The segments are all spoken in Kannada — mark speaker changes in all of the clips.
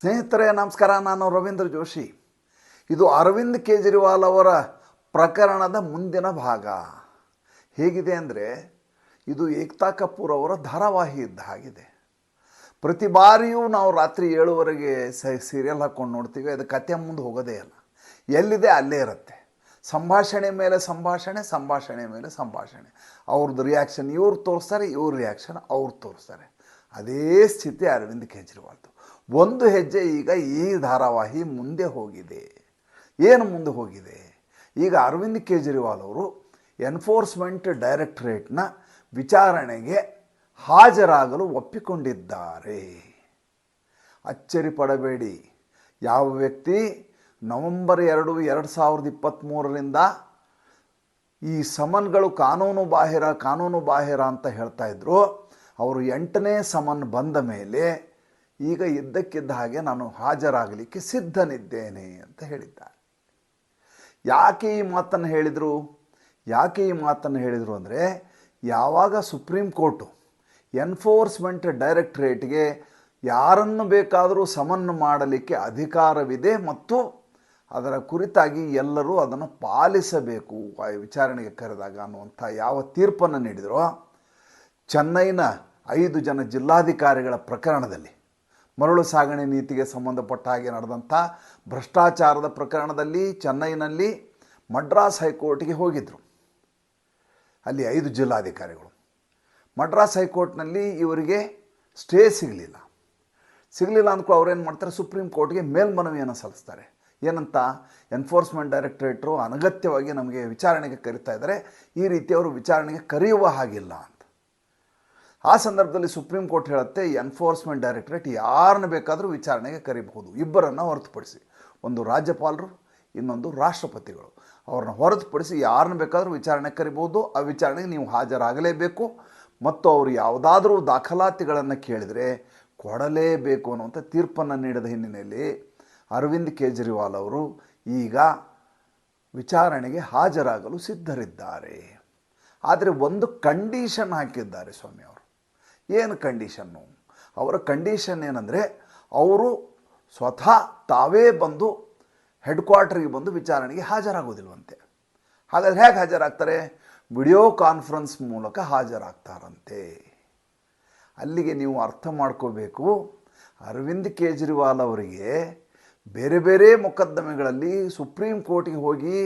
Speaker 1: ಸ್ನೇಹಿತರೆ, ನಮಸ್ಕಾರ. ನಾನು ರವೀಂದ್ರ ಜೋಶಿ. ಇದು ಅರವಿಂದ್ ಕೇಜ್ರಿವಾಲ್ ಅವರ ಪ್ರಕರಣದ ಮುಂದಿನ ಭಾಗ. ಹೇಗಿದೆ ಅಂದರೆ, ಇದು ಏಕ್ತಾ ಕಪೂರ್ ಅವರ ಧಾರಾವಾಹಿ ಇದ್ದ ಹಾಗಿದೆ. ಪ್ರತಿ ಬಾರಿಯೂ ನಾವು ರಾತ್ರಿ ಏಳುವರೆಗೆ ಸೀರಿಯಲ್ ಹಾಕ್ಕೊಂಡು ನೋಡ್ತೀವಿ. ಅದು ಕತೆ ಮುಂದೆ ಹೋಗೋದೇ ಇಲ್ಲ. ಎಲ್ಲಿದೆ ಅಲ್ಲೇ ಇರುತ್ತೆ. ಸಂಭಾಷಣೆ ಮೇಲೆ ಸಂಭಾಷಣೆ ಸಂಭಾಷಣೆ ಮೇಲೆ ಸಂಭಾಷಣೆ. ಅವ್ರದ್ದು ರಿಯಾಕ್ಷನ್ ಇವ್ರು ತೋರಿಸ್ತಾರೆ, ಇವ್ರ ರಿಯಾಕ್ಷನ್ ಅವ್ರು ತೋರಿಸ್ತಾರೆ. ಅದೇ ಸ್ಥಿತಿ ಅರವಿಂದ್ ಕೇಜ್ರಿವಾಲ್ದು. ಒಂದು ಹೆಜ್ಜೆ ಈಗ ಈ ಧಾರಾವಾಹಿ ಮುಂದೆ ಹೋಗಿದೆ. ಏನು ಮುಂದೆ ಹೋಗಿದೆ? ಈಗ ಅರವಿಂದ್ ಕೇಜ್ರಿವಾಲ್ ಅವರು ಎನ್ಫೋರ್ಸ್ಮೆಂಟ್ ಡೈರೆಕ್ಟರೇಟ್ನ ವಿಚಾರಣೆಗೆ ಹಾಜರಾಗಲು ಒಪ್ಪಿಕೊಂಡಿದ್ದಾರೆ. ಅಚ್ಚರಿ ಪಡಬೇಡಿ. ಯಾವ ವ್ಯಕ್ತಿ ನವೆಂಬರ್ ಎರಡು ಎರಡು ಸಾವಿರದ ಇಪ್ಪತ್ತ್ಮೂರರಿಂದ ಈ ಸಮನ್ಗಳು ಕಾನೂನು ಬಾಹಿರ ಕಾನೂನು ಬಾಹಿರ ಅಂತ ಹೇಳ್ತಾ ಇದ್ರು, ಅವರು ಎಂಟನೇ ಸಮನ್ ಬಂದ ಮೇಲೆ ಈಗ ಇದ್ದಕ್ಕಿದ್ದ ಹಾಗೆ ನಾನು ಹಾಜರಾಗಲಿಕ್ಕೆ ಸಿದ್ಧನಿದ್ದೇನೆ ಅಂತ ಹೇಳಿದ್ದಾರೆ ಯಾಕೆ ಈ ಮಾತನ್ನು ಹೇಳಿದರು? ಯಾಕೆ ಈ ಮಾತನ್ನು ಹೇಳಿದರು ಅಂದರೆ ಯಾವಾಗ ಸುಪ್ರೀಂ ಕೋರ್ಟು ಎನ್ಫೋರ್ಸ್ಮೆಂಟ್ ಡೈರೆಕ್ಟ್ರೇಟ್ಗೆ ಯಾರನ್ನು ಬೇಕಾದರೂ ಸಮನ್ ಮಾಡಲಿಕ್ಕೆ ಅಧಿಕಾರವಿದೆ ಮತ್ತು ಅದರ ಕುರಿತಾಗಿ ಎಲ್ಲರೂ ಅದನ್ನು ಪಾಲಿಸಬೇಕು ವಿಚಾರಣೆಗೆ ಕರೆದಾಗ ಅನ್ನುವಂಥ ಯಾವ ತೀರ್ಪನ್ನು ನೀಡಿದರೋ, ಚೆನ್ನೈನ ಐದು ಜನ ಜಿಲ್ಲಾಧಿಕಾರಿಗಳ ಪ್ರಕರಣದಲ್ಲಿ ಮರಳು ಸಾಗಣೆ ನೀತಿಗೆ ಸಂಬಂಧಪಟ್ಟ ಹಾಗೆ ನಡೆದಂಥ ಭ್ರಷ್ಟಾಚಾರದ ಪ್ರಕರಣದಲ್ಲಿ ಚೆನ್ನೈನಲ್ಲಿ ಮಡ್ರಾಸ್ ಹೈಕೋರ್ಟ್ಗೆ ಹೋಗಿದ್ದರು ಅಲ್ಲಿ ಐದು ಜಿಲ್ಲಾಧಿಕಾರಿಗಳು. ಮಡ್ರಾಸ್ ಹೈಕೋರ್ಟ್ನಲ್ಲಿ ಇವರಿಗೆ ಸ್ಟೇ ಸಿಗಲಿಲ್ಲ. ಸಿಗಲಿಲ್ಲ ಅಂದ್ಕೊ ಅವ್ರೇನು ಮಾಡ್ತಾರೆ? ಸುಪ್ರೀಂ ಕೋರ್ಟ್ಗೆ ಮೇಲ್ಮನವಿಯನ್ನು ಸಲ್ಲಿಸ್ತಾರೆ. ಏನಂತ? ಎನ್ಫೋರ್ಸ್ಮೆಂಟ್ ಡೈರೆಕ್ಟ್ರೇಟ್ರು ಅನಗತ್ಯವಾಗಿ ನಮಗೆ ವಿಚಾರಣೆಗೆ ಕರೀತಾ ಇದ್ದಾರೆ. ಈ ರೀತಿ ಅವರು ವಿಚಾರಣೆಗೆ ಕರೆಯುವ ಹಾಗಿಲ್ಲ ಅಂತ. ಆ ಸಂದರ್ಭದಲ್ಲಿ ಸುಪ್ರೀಂ ಕೋರ್ಟ್ ಹೇಳುತ್ತೆ ಎನ್ಫೋರ್ಸ್ಮೆಂಟ್ ಡೈರೆಕ್ಟರೇಟ್ ಯಾರನ್ನ ಬೇಕಾದರೂ ವಿಚಾರಣೆಗೆ ಕರಿಬಹುದು. ಇಬ್ಬರನ್ನು ಹೊರತುಪಡಿಸಿ ಒಂದು ರಾಜ್ಯಪಾಲರು, ಇನ್ನೊಂದು ರಾಷ್ಟ್ರಪತಿಗಳು. ಅವ್ರನ್ನ ಹೊರತುಪಡಿಸಿ ಯಾರನ್ನ ಬೇಕಾದರೂ ವಿಚಾರಣೆ ಕರಿಬೋದು ಆ ವಿಚಾರಣೆಗೆ ನೀವು ಹಾಜರಾಗಲೇಬೇಕು. ಮತ್ತು ಅವರು ಯಾವುದಾದ್ರೂ ದಾಖಲಾತಿಗಳನ್ನು ಕೇಳಿದರೆ ಕೊಡಲೇಬೇಕು ಅನ್ನುವಂಥ ತೀರ್ಪನ್ನು ನೀಡಿದ ಹಿನ್ನೆಲೆಯಲ್ಲಿ ಅರವಿಂದ್ ಕೇಜ್ರಿವಾಲ್ ಅವರು ಈಗ ವಿಚಾರಣೆಗೆ ಹಾಜರಾಗಲು ಸಿದ್ಧರಿದ್ದಾರೆ. ಆದರೆ ಒಂದು ಕಂಡೀಷನ್ ಹಾಕಿದ್ದಾರೆ ಸ್ವಾಮಿ ಅವರು. ಏನು ಕಂಡೀಷನ್ನು ಅವರ ಕಂಡೀಷನ್ ಏನಂದರೆ, ಅವರು ಸ್ವತಃ ತಾವೇ ಬಂದು ಹೆಡ್ ಕ್ವಾರ್ಟರ್ಗೆ ಬಂದು ವಿಚಾರಣೆಗೆ ಹಾಜರಾಗೋದಿಲ್ವಂತೆ. ಹಾಗಾದರೆ ಹೇಗೆ ಹಾಜರಾಗ್ತಾರೆ? ವಿಡಿಯೋ ಕಾನ್ಫರೆನ್ಸ್ ಮೂಲಕ ಹಾಜರಾಗ್ತಾರಂತೆ. ಅಲ್ಲಿಗೆ ನೀವು ಅರ್ಥ ಮಾಡ್ಕೋಬೇಕು, ಅರವಿಂದ್ ಕೇಜ್ರಿವಾಲ್ ಅವರಿಗೆ ಬೇರೆ ಬೇರೆ ಮೊಕದ್ದಮೆಗಳಲ್ಲಿ ಸುಪ್ರೀಂ ಕೋರ್ಟಿಗೆ ಹೋಗಿ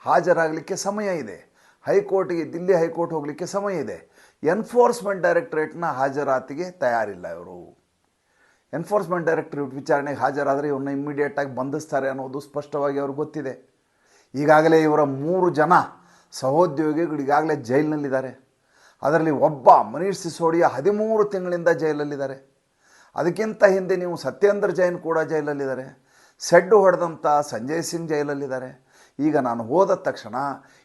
Speaker 1: ಹಾಜರಾಗಲಿಕ್ಕೆ ಸಮಯ ಇದೆ. ಹೈಕೋರ್ಟಿಗೆ, ದಿಲ್ಲಿ ಹೈಕೋರ್ಟ್ ಹೋಗಲಿಕ್ಕೆ ಸಮಯ ಇದೆ. ಎನ್ಫೋರ್ಸ್ಮೆಂಟ್ ಡೈರೆಕ್ಟರೇಟ್ನ ಹಾಜರಾತಿಗೆ ತಯಾರಿಲ್ಲ ಇವರು. ಎನ್ಫೋರ್ಸ್ಮೆಂಟ್ ಡೈರೆಕ್ಟ್ರೇಟ್ ವಿಚಾರಣೆಗೆ ಹಾಜರಾದರೆ ಇವ್ರನ್ನ ಇಮ್ಮಿಡಿಯೇಟಾಗಿ ಬಂಧಿಸ್ತಾರೆ ಅನ್ನೋದು ಸ್ಪಷ್ಟವಾಗಿ ಅವ್ರಿಗೆ ಗೊತ್ತಿದೆ. ಈಗಾಗಲೇ ಇವರ ಮೂರು ಜನ ಸಹೋದ್ಯೋಗಿಗಳು ಈಗಾಗಲೇ ಜೈಲಿನಲ್ಲಿದ್ದಾರೆ. ಅದರಲ್ಲಿ ಒಬ್ಬ ಮನೀಶ್ ಸಿಸೋಡಿಯಾ ಹದಿಮೂರು ತಿಂಗಳಿಂದ ಜೈಲಲ್ಲಿದ್ದಾರೆ. ಅದಕ್ಕಿಂತ ಹಿಂದೆ ನೀವು ಸತ್ಯೇಂದ್ರ ಜೈನ್ ಕೂಡ ಜೈಲಲ್ಲಿದ್ದಾರೆ. ಸೆಡ್ಡು ಹೊಡೆದಂಥ ಸಂಜಯ್ ಸಿಂಗ್ ಜೈಲಲ್ಲಿದ್ದಾರೆ. ಈಗ ನಾನು ಹೋದ ತಕ್ಷಣ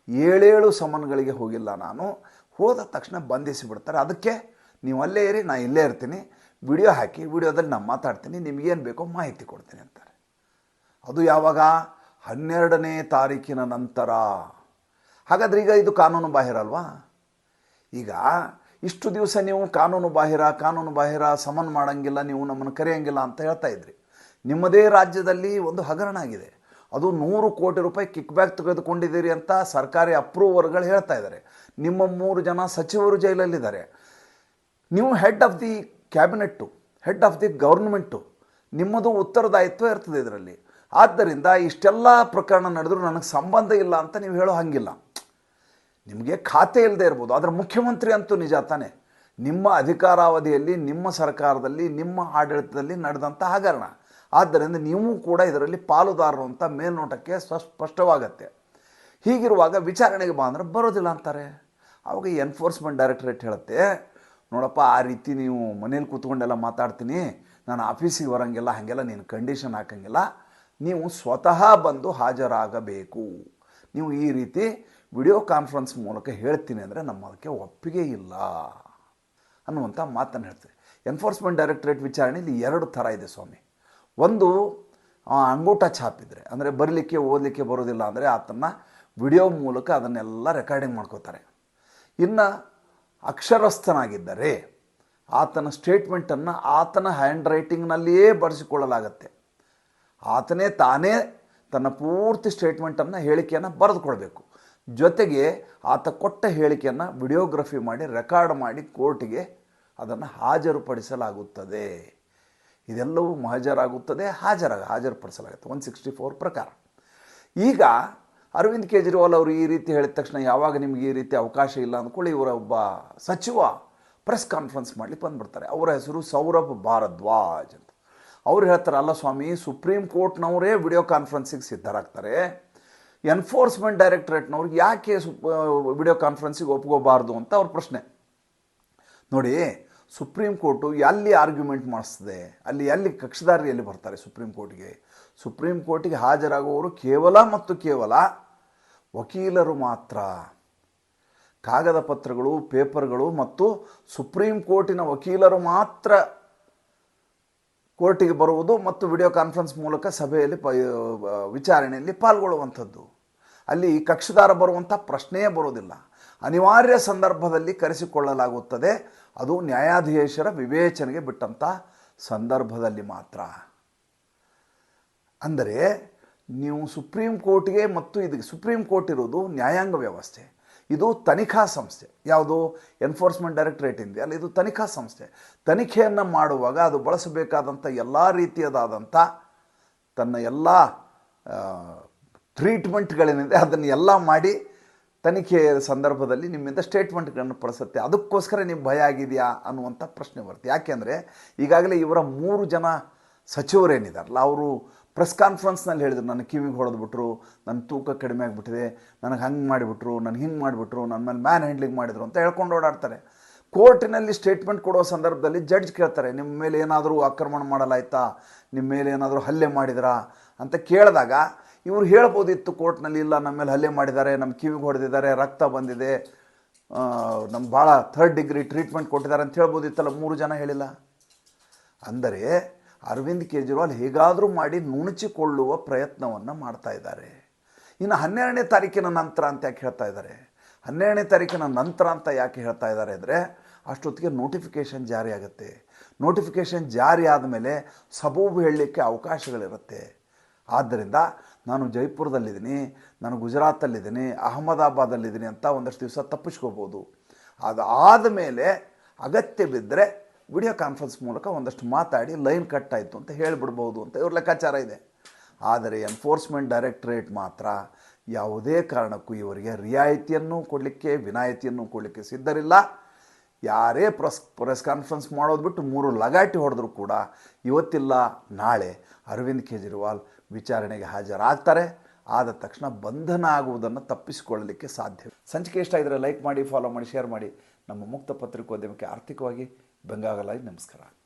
Speaker 1: ಏಳೇಳು ಸಮನ್ಗಳಿಗೆ ಹೋಗಿಲ್ಲ ನಾನು. ಹೋದ ತಕ್ಷಣ ಬಂಧಿಸಿ ಬಿಡ್ತಾರೆ ಅದಕ್ಕೆ ನೀವು ಅಲ್ಲೇ ಇರಿ ನಾನು ಇಲ್ಲೇ ಇರ್ತೀನಿ. ವಿಡಿಯೋ ಹಾಕಿ, ವಿಡಿಯೋದಲ್ಲಿ ನಾನು ಮಾತಾಡ್ತೀನಿ ನಿಮಗೇನು ಬೇಕೋ ಮಾಹಿತಿ ಕೊಡ್ತೀನಿ ಅಂತಾರೆ. ಅದು ಯಾವಾಗ? ಹನ್ನೆರಡನೇ ತಾರೀಕಿನ ನಂತರ. ಹಾಗಾದ್ರೆ ಈಗ ಇದು ಕಾನೂನು ಬಾಹಿರ ಅಲ್ವಾ? ಈಗ ಇಷ್ಟು ದಿವಸ ನೀವು ಕಾನೂನು ಬಾಹಿರ ಕಾನೂನು ಬಾಹಿರ, ಸಮನ್ ಮಾಡೋಂಗಿಲ್ಲ, ನೀವು ನಮ್ಮನ್ನು ಕರೆಯೋಂಗಿಲ್ಲ ಅಂತ ಹೇಳ್ತಾ ಇದ್ರಿ. ನಿಮ್ಮದೇ ರಾಜ್ಯದಲ್ಲಿ ಒಂದು ಹಗರಣ ಆಗಿದೆ. ಅದು ನೂರು ಕೋಟಿ ರೂಪಾಯಿ ಕಿಕ್ ಬ್ಯಾಕ್ ತೆಗೆದುಕೊಂಡಿದ್ದೀರಿ ಅಂತ ಸರ್ಕಾರಿ ಅಪ್ರೂವರ್ಗಳು ಹೇಳ್ತಾ ಇದ್ದಾರೆ. ನಿಮ್ಮ ಮೂರು ಜನ ಸಚಿವರು ಜೈಲಲ್ಲಿದ್ದಾರೆ. ನೀವು head of the cabinet head of the government ನಿಮ್ಮದು ಉತ್ತರದಾಯಿತ್ವ ಇರ್ತದೆ ಇದರಲ್ಲಿ. ಆದ್ದರಿಂದ ಇಷ್ಟೆಲ್ಲ ಪ್ರಕರಣ ನಡೆದರೂ ನನಗೆ ಸಂಬಂಧ ಇಲ್ಲ ಅಂತ ನೀವು ಹೇಳೋ ಹಾಗಿಲ್ಲ. ನಿಮಗೆ ಖಾತೆ ಇಲ್ಲದೆ ಇರ್ಬೋದು. ಆದರೆ ಮುಖ್ಯಮಂತ್ರಿ ಅಂತೂ ನಿಜ ತಾನೆ. ನಿಮ್ಮ ಅಧಿಕಾರಾವಧಿಯಲ್ಲಿ, ನಿಮ್ಮ ಸರ್ಕಾರದಲ್ಲಿ, ನಿಮ್ಮ ಆಡಳಿತದಲ್ಲಿ ನಡೆದಂಥ ಹಗರಣ. ಆದ್ದರಿಂದ ನೀವು ಕೂಡ ಇದರಲ್ಲಿ ಪಾಲುದಾರರು ಅಂತ ಮೇಲ್ನೋಟಕ್ಕೆ ಸ್ಪಷ್ಟವಾಗತ್ತೆ. ಹೀಗಿರುವಾಗ ವಿಚಾರಣೆಗೆ ಬಾ ಅಂದರೆ ಬರೋದಿಲ್ಲ ಅಂತಾರೆ. ಆವಾಗ ಎನ್ಫೋರ್ಸ್ಮೆಂಟ್ ಡೈರೆಕ್ಟರೇಟ್ ಹೇಳುತ್ತೆ, ನೋಡಪ್ಪ, ಆ ರೀತಿ ನೀವು ಮನೇಲಿ ಕೂತ್ಕೊಂಡೆಲ್ಲ ಮಾತಾಡ್ತೀನಿ, ನಾನು ಆಫೀಸಿಗೆ ಬರೋಂಗಿಲ್ಲ, ಹಾಗೆಲ್ಲ ನೀನು ಕಂಡೀಷನ್ ಹಾಕಂಗಿಲ್ಲ. ನೀವು ಸ್ವತಃ ಬಂದು ಹಾಜರಾಗಬೇಕು. ನೀವು ಈ ರೀತಿ ವಿಡಿಯೋ ಕಾನ್ಫರೆನ್ಸ್ ಮೂಲಕ ಹೇಳ್ತೀನಿ ಅಂದರೆ ನಮ್ಮ ಅದಕ್ಕೆ ಒಪ್ಪಿಗೆ ಇಲ್ಲ ಅನ್ನುವಂಥ ಮಾತನ್ನು ಹೇಳ್ತೀವಿ ಎನ್ಫೋರ್ಸ್ಮೆಂಟ್ ಡೈರೆಕ್ಟರೇಟ್ ವಿಚಾರಣೆಯಲ್ಲಿ ಎರಡು ಥರ ಇದೆ ಸ್ವಾಮಿ. ಒಂದು ಅಂಗೂಟ ಛಾಪಿದ್ರೆ, ಅಂದರೆ ಬರಲಿಕ್ಕೆ, ಓದಲಿಕ್ಕೆ ಬರೋದಿಲ್ಲ ಅಂದರೆ ಆತನ್ನು ವಿಡಿಯೋ ಮೂಲಕ ಅದನ್ನೆಲ್ಲ ರೆಕಾರ್ಡಿಂಗ್ ಮಾಡ್ಕೋತಾರೆ. ಇನ್ನು ಅಕ್ಷರಸ್ಥನಾಗಿದ್ದರೆ ಆತನ ಸ್ಟೇಟ್ಮೆಂಟನ್ನು ಆತನ ಹ್ಯಾಂಡ್ ರೈಟಿಂಗ್ನಲ್ಲಿಯೇ ಬರೆಸಿಕೊಳ್ಳಲಾಗತ್ತೆ. ಆತನೇ ತಾನೇ ತನ್ನ ಪೂರ್ತಿ ಸ್ಟೇಟ್ಮೆಂಟನ್ನು, ಹೇಳಿಕೆಯನ್ನು ಬರೆದುಕೊಳ್ಬೇಕು. ಜೊತೆಗೆ ಆತ ಕೊಟ್ಟ ಹೇಳಿಕೆಯನ್ನು ವಿಡಿಯೋಗ್ರಫಿ ಮಾಡಿ, ರೆಕಾರ್ಡ್ ಮಾಡಿ ಕೋರ್ಟಿಗೆ ಅದನ್ನು ಹಾಜರುಪಡಿಸಲಾಗುತ್ತದೆ. ಇದೆಲ್ಲವೂ ಹಾಜರಾಗುತ್ತದೆ ಹಾಜರಾಗ ಹಾಜರುಪಡಿಸಲಾಗುತ್ತೆ. ಒನ್ ಸಿಕ್ಸ್ಟಿ ಫೋರ್ ಪ್ರಕಾರ. ಈಗ ಅರವಿಂದ್ ಕೇಜ್ರಿವಾಲ್ ಅವರು ಈ ರೀತಿ ಹೇಳಿದ ತಕ್ಷಣ ಯಾವಾಗ ನಿಮಗೆ ಈ ರೀತಿ ಅವಕಾಶ ಇಲ್ಲ ಅಂದ್ಕೊಳ್ಳಿ, ಇವರ ಒಬ್ಬ ಸಚಿವ ಪ್ರೆಸ್ ಕಾನ್ಫರೆನ್ಸ್ ಮಾಡ್ಲಿಕ್ಕೆ ಬಂದ್ಬಿಡ್ತಾರೆ. ಅವರ ಹೆಸರು ಸೌರಭ್ ಭಾರದ್ವಾಜ್ ಅಂತ. ಅವ್ರು ಹೇಳ್ತಾರಲ್ಲ ಸ್ವಾಮಿ, ಸುಪ್ರೀಂ ಕೋರ್ಟ್ನವರೇ ವಿಡಿಯೋ ಕಾನ್ಫರೆನ್ಸಿಗೆ ಸಿದ್ಧರಾಗ್ತಾರೆ. ಎನ್ಫೋರ್ಸ್ಮೆಂಟ್ ಡೈರೆಕ್ಟರೇಟ್ನವ್ರಿಗೆ ಯಾಕೆ ವಿಡಿಯೋ ಕಾನ್ಫರೆನ್ಸಿಗೆ ಒಪ್ಕೋಬಾರ್ದು ಅಂತ ಅವ್ರ ಪ್ರಶ್ನೆ. ನೋಡಿ ಸುಪ್ರೀಂ ಕೋರ್ಟು ಎಲ್ಲಿ ಆರ್ಗ್ಯುಮೆಂಟ್ ಮಾಡಿಸ್ತದೆ ಅಲ್ಲಿ ಎಲ್ಲಿ ಕಕ್ಷದಾರಿ ಎಲ್ಲಿ ಬರ್ತಾರೆ ಸುಪ್ರೀಂ ಕೋರ್ಟ್ಗೆ? ಸುಪ್ರೀಂ ಕೋರ್ಟಿಗೆ ಹಾಜರಾಗುವವರು ಕೇವಲ ಮತ್ತು ಕೇವಲ ವಕೀಲರು ಮಾತ್ರ. ಕಾಗದ ಪತ್ರಗಳು, ಪೇಪರ್ಗಳು ಮತ್ತು ಸುಪ್ರೀಂ ಕೋರ್ಟಿನ ವಕೀಲರು ಮಾತ್ರ ಕೋರ್ಟಿಗೆ ಬರುವುದು ಮತ್ತು ವಿಡಿಯೋ ಕಾನ್ಫರೆನ್ಸ್ ಮೂಲಕ ಸಭೆಯಲ್ಲಿ ಪ ವಿಚಾರಣೆಯಲ್ಲಿ ಪಾಲ್ಗೊಳ್ಳುವಂಥದ್ದು. ಅಲ್ಲಿ ಕಕ್ಷಿದಾರ ಬರುವಂಥ ಪ್ರಶ್ನೆಯೇ ಬರೋದಿಲ್ಲ ಅನಿವಾರ್ಯ ಸಂದರ್ಭದಲ್ಲಿ ಕರೆಸಿಕೊಳ್ಳಲಾಗುತ್ತದೆ. ಅದು ನ್ಯಾಯಾಧೀಶರ ವಿವೇಚನೆಗೆ ಬಿಟ್ಟಂಥ ಸಂದರ್ಭದಲ್ಲಿ ಮಾತ್ರ. ಅಂದರೆ ನೀವು ಸುಪ್ರೀಂ ಕೋರ್ಟ್ಗೆ ಮತ್ತು ಇದಕ್ಕೆ ಸುಪ್ರೀಂ ಕೋರ್ಟ್ ಇರೋದು ನ್ಯಾಯಾಂಗ ವ್ಯವಸ್ಥೆ. ಇದು ತನಿಖಾ ಸಂಸ್ಥೆ. ಯಾವುದು? ಎನ್ಫೋರ್ಸ್ಮೆಂಟ್ ಡೈರೆಕ್ಟ್ರೇಟ್ ಇದೆ. ಅಲ್ಲಿ, ಇದು ತನಿಖಾ ಸಂಸ್ಥೆ. ತನಿಖೆಯನ್ನು ಮಾಡುವಾಗ ಅದು ಬಳಸಬೇಕಾದಂಥ ಎಲ್ಲ ರೀತಿಯದಾದಂಥ ತನ್ನ ಎಲ್ಲ ಟ್ರೀಟ್ಮೆಂಟ್ಗಳೇನಿದೆ ಅದನ್ನು ಎಲ್ಲ ಮಾಡಿ ತನಿಖೆಯ ಸಂದರ್ಭದಲ್ಲಿ ನಿಮ್ಮಿಂದ ಸ್ಟೇಟ್ಮೆಂಟ್ಗಳನ್ನು ಪಡಿಸುತ್ತೆ ಅದಕ್ಕೋಸ್ಕರ ನೀವು ಭಯ ಆಗಿದೆಯಾ ಅನ್ನುವಂಥ ಪ್ರಶ್ನೆ ಬರುತ್ತೆ. ಯಾಕೆಂದರೆ ಈಗಾಗಲೇ ಇವರ ಮೂರು ಜನ ಸಚಿವರೇನಿದಾರಲ್ಲ ಅವರು ಪ್ರೆಸ್ ಕಾನ್ಫರೆನ್ಸ್ನಲ್ಲಿ ಹೇಳಿದರು, ನನ್ನ ಕಿವಿಗೆ ಹೊಡೆದ್ಬಿಟ್ರು ನನ್ನ ತೂಕ ಕಡಿಮೆ ಆಗಿಬಿಟ್ಟಿದೆ, ನನಗೆ ಹಂಗೆ ಮಾಡಿಬಿಟ್ರು ನನಗೆ ಹಿಂಗೆ ಮಾಡಿಬಿಟ್ರು ನನ್ನ ಮೇಲೆ ಮ್ಯಾನ್ ಹ್ಯಾಂಡ್ಲಿಂಗ್ ಮಾಡಿದರು ಅಂತ ಹೇಳ್ಕೊಂಡು ಓಡಾಡ್ತಾರೆ. ಕೋರ್ಟಿನಲ್ಲಿ ಸ್ಟೇಟ್ಮೆಂಟ್ ಕೊಡೋ ಸಂದರ್ಭದಲ್ಲಿ ಜಡ್ಜ್ ಕೇಳ್ತಾರೆ, ನಿಮ್ಮ ಮೇಲೆ ಏನಾದರೂ ಆಕ್ರಮಣ ಮಾಡಲಾಯ್ತಾ? ನಿಮ್ಮ ಮೇಲೆ ಏನಾದರೂ ಹಲ್ಲೆ ಮಾಡಿದ್ರಾ? ಅಂತ ಕೇಳಿದಾಗ ಇವರು ಹೇಳ್ಬೋದಿತ್ತು ಕೋರ್ಟ್ನಲ್ಲಿ, ಇಲ್ಲ, ನಮ್ಮ ಮೇಲೆ ಹಲ್ಲೆ ಮಾಡಿದ್ದಾರೆ, ನಮ್ಮ ಕಿವಿಗೆ ಹೊಡೆದಿದ್ದಾರೆ, ರಕ್ತ ಬಂದಿದೆ ನಮ್ಮ ಭಾಳ ಥರ್ಡ್ ಡಿಗ್ರಿ ಟ್ರೀಟ್ಮೆಂಟ್ ಕೊಟ್ಟಿದ್ದಾರೆ ಅಂತ ಹೇಳ್ಬೋದಿತ್ತಲ್ಲ, ಮೂರು ಜನ ಹೇಳಿಲ್ಲ. ಅಂದರೆ ಅರವಿಂದ್ ಕೇಜ್ರಿವಾಲ್ ಹೇಗಾದರೂ ಮಾಡಿ ನುಣುಚಿಕೊಳ್ಳುವ ಪ್ರಯತ್ನವನ್ನು ಮಾಡ್ತಾ ಇದ್ದಾರೆ. ಇನ್ನು ಹನ್ನೆರಡನೇ ತಾರೀಕಿನ ನಂತರ ಅಂತ ಯಾಕೆ ಹೇಳ್ತಾ ಇದ್ದಾರೆ? ಹನ್ನೆರಡನೇ ತಾರೀಕಿನ ನಂತರ ಅಂತ ಯಾಕೆ ಹೇಳ್ತಾ ಇದ್ದಾರೆ ಅಂದರೆ, ಅಷ್ಟೊತ್ತಿಗೆ ನೋಟಿಫಿಕೇಷನ್ ಜಾರಿ ಆಗುತ್ತೆ. ನೋಟಿಫಿಕೇಷನ್ ಜಾರಿ ಆದಮೇಲೆ ಸಬೂಬು ಹೇಳಲಿಕ್ಕೆ ಅವಕಾಶಗಳಿರುತ್ತೆ. ಆದ್ದರಿಂದ ನಾನು ಜೈಪುರದಲ್ಲಿದ್ದೀನಿ, ನಾನು ಗುಜರಾತಲ್ಲಿದ್ದೀನಿ, ಅಹಮದಾಬಾದಲ್ಲಿದ್ದೀನಿ ಅಂತ ಒಂದಷ್ಟು ದಿವಸ ತಪ್ಪಿಸ್ಕೋಬೋದು. ಅದು ಆದಮೇಲೆ ಅಗತ್ಯ ಬಿದ್ದರೆ ವಿಡಿಯೋ ಕಾನ್ಫರೆನ್ಸ್ ಮೂಲಕ ಒಂದಷ್ಟು ಮಾತಾಡಿ ಲೈನ್ ಕಟ್ ಆಯಿತು ಅಂತ ಹೇಳಿಬಿಡ್ಬೋದು ಅಂತ ಇವ್ರ ಲೆಕ್ಕಾಚಾರ ಇದೆ. ಆದರೆ ಎನ್ಫೋರ್ಸ್ಮೆಂಟ್ ಡೈರೆಕ್ಟರೇಟ್ ಮಾತ್ರ ಯಾವುದೇ ಕಾರಣಕ್ಕೂ ಇವರಿಗೆ ರಿಯಾಯಿತಿಯನ್ನು ಕೊಡಲಿಕ್ಕೆ, ವಿನಾಯಿತಿಯನ್ನು ಕೊಡಲಿಕ್ಕೆ ಸಿದ್ಧರಿಲ್ಲ. ಯಾರೇ ಪ್ರೆಸ್ ಪ್ರೆಸ್ ಕಾನ್ಫರೆನ್ಸ್ ಮಾಡೋದು ಬಿಟ್ಟು ಮೂರು ಲಗಾಟಿ ಹೊಡೆದ್ರು ಕೂಡ ಇವತ್ತಿಲ್ಲ, ನಾಳೆ ಅರವಿಂದ್ ಕೇಜ್ರಿವಾಲ್ ವಿಚಾರಣೆಗೆ ಹಾಜರಾಗ್ತಾರೆ. ಆದ ತಕ್ಷಣ ಬಂಧನ ಆಗುವುದನ್ನು ತಪ್ಪಿಸಿಕೊಳ್ಳಲಿಕ್ಕೆ ಸಾಧ್ಯ. ಸಂಚಿಕೆ ಇಷ್ಟ ಇದ್ದರೆ ಲೈಕ್ ಮಾಡಿ ಫಾಲೋ ಮಾಡಿ ಶೇರ್ ಮಾಡಿ. ನಮ್ಮ ಮುಕ್ತ ಪತ್ರಿಕೋದ್ಯಮಕ್ಕೆ ಆರ್ಥಿಕವಾಗಿ ಬೆಂಗಾಗಲಾಗಿ ನಮಸ್ಕಾರ.